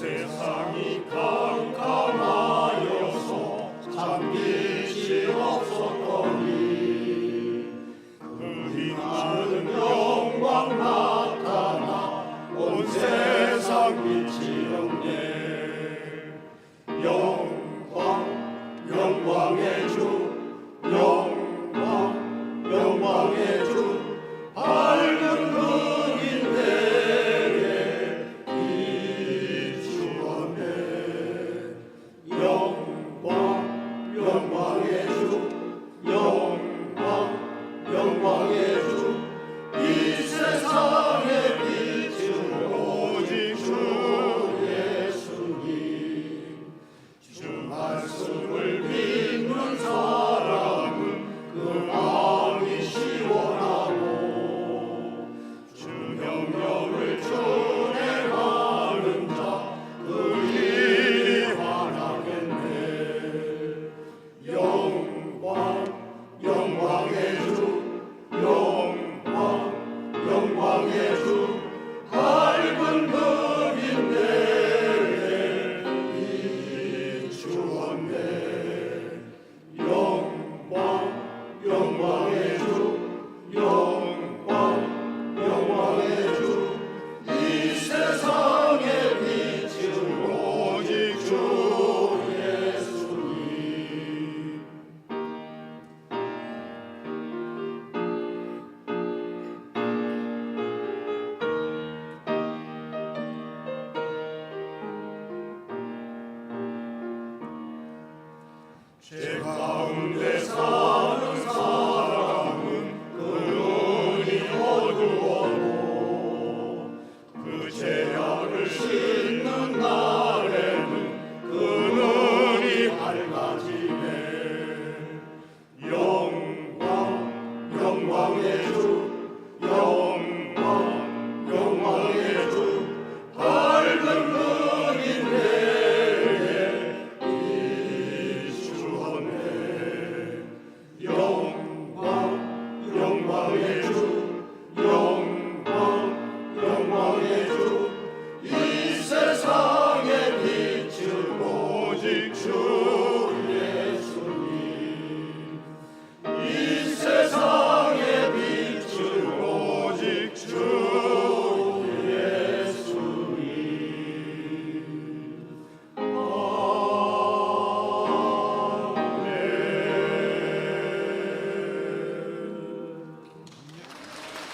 세상이 깜깜하여서 잠기지 없었더니 그힘않은 영광 나타나 온 세상 빛이었네. 영광 영광의 주. 제 가운데서